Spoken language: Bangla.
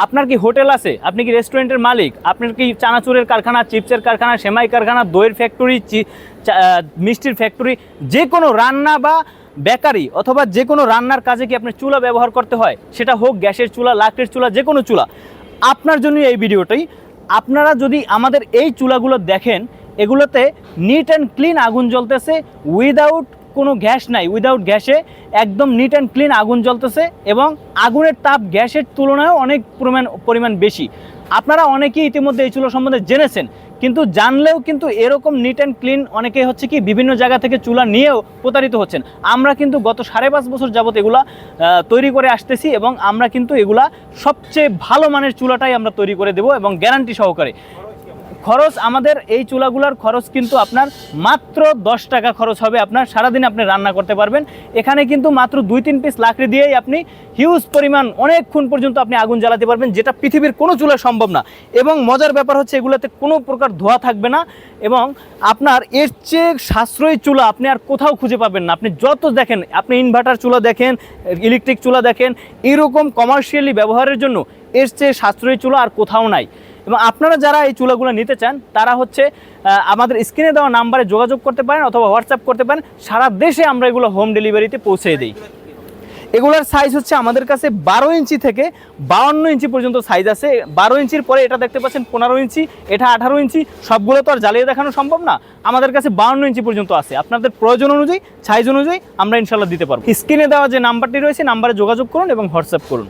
আপনার কি হোটেল আছে? আপনি কি রেস্টুরেন্টের মালিক? আপনার কি চানাচুরের কারখানা, চিপসের কারখানা, সেমাই কারখানা, দইয়ের ফ্যাক্টরি মিষ্টির ফ্যাক্টরি যে কোনো রান্না বা বেকারি অথবা যে কোনো রান্নার কাজে কি আপনার চুলা ব্যবহার করতে হয়? সেটা হোক গ্যাসের চুলা, লাকড়ির চুলা যে কোনো চুলা। আপনার জন্য এই ভিডিওটাই। আপনারা যদি আমাদের এই চুলাগুলো দেখেন, এগুলোতে নিট অ্যান্ড ক্লিন আগুন জ্বলতেছে উইদাউট কোনো গ্যাস নাই উইদাউট গ্যাসে একদম নিট অ্যান্ড ক্লিন আগুন জ্বলতেছে এবং আগুনের তাপ গ্যাসের তুলনায় অনেক পরিমাণ পরিমাণ বেশি। আপনারা অনেকেই ইতিমধ্যে এই চুলো সম্বন্ধে জেনেছেন, কিন্তু জানলেও কিন্তু এরকম নিট অ্যান্ড ক্লিন অনেকে হচ্ছে কি বিভিন্ন জায়গা থেকে চুলা নিয়েও প্রতারিত হচ্ছেন। আমরা কিন্তু গত সাড়ে পাঁচ বছর যাবত এগুলা তৈরি করে আসতেছি এবং আমরা কিন্তু এগুলা সবচেয়ে ভালো মানের চুলাটাই আমরা তৈরি করে দেবো এবং গ্যারান্টি সহকারে। খরচ, আমাদের এই চুলাগুলোর খরচ কিন্তু আপনার মাত্র দশ টাকা খরচ হবে। আপনার সারাদিন আপনি রান্না করতে পারবেন। এখানে কিন্তু মাত্র দুই তিন পিস লাকড়ি দিয়েই আপনি হিউজ পরিমাণ অনেকক্ষণ পর্যন্ত আপনি আগুন জ্বালাতে পারবেন, যেটা পৃথিবীর কোনো চুলা সম্ভব না। এবং মজার ব্যাপার হচ্ছে, এগুলোতে কোনো প্রকার ধোয়া থাকবে না এবং আপনার এর চেয়ে সাশ্রয়ী চুলা আপনি আর কোথাও খুঁজে পাবেন না। আপনি যত দেখেন, আপনি ইনভার্টার চুলা দেখেন ইলেকট্রিক চুলা দেখেন, এরকম কমার্শিয়ালি ব্যবহারের জন্য এর চেয়ে সাশ্রয়ী চুলা আর কোথাও নাই। এবং আপনারা যারা এই চুলাগুলো নিতে চান, তারা হচ্ছে আমাদের স্ক্রিনে দেওয়া নাম্বারে যোগাযোগ করতে পারেন অথবা হোয়াটসঅ্যাপ করতে পারেন। সারা দেশে আমরা এগুলো হোম ডেলিভারিতে পৌঁছে দিই। এগুলোর সাইজ হচ্ছে আমাদের কাছে বারো ইঞ্চি থেকে বাউন্ন ইঞ্চি পর্যন্ত সাইজ আছে। বারো ইঞ্চির পরে এটা দেখতে পাচ্ছেন পনেরো ইঞ্চি, এটা আঠারো ইঞ্চি। সবগুলো তো আর জ্বালিয়ে দেখানো সম্ভব না। আমাদের কাছে বাউন্ন ইঞ্চি পর্যন্ত আছে। আপনাদের প্রয়োজন অনুযায়ী সাইজ অনুযায়ী আমরা ইনশাল্লাহ দিতে পারব। স্ক্রিনে দেওয়া যে নাম্বারটি রয়েছে, নাম্বারে যোগাযোগ করুন এবং হোয়াটসঅ্যাপ করুন।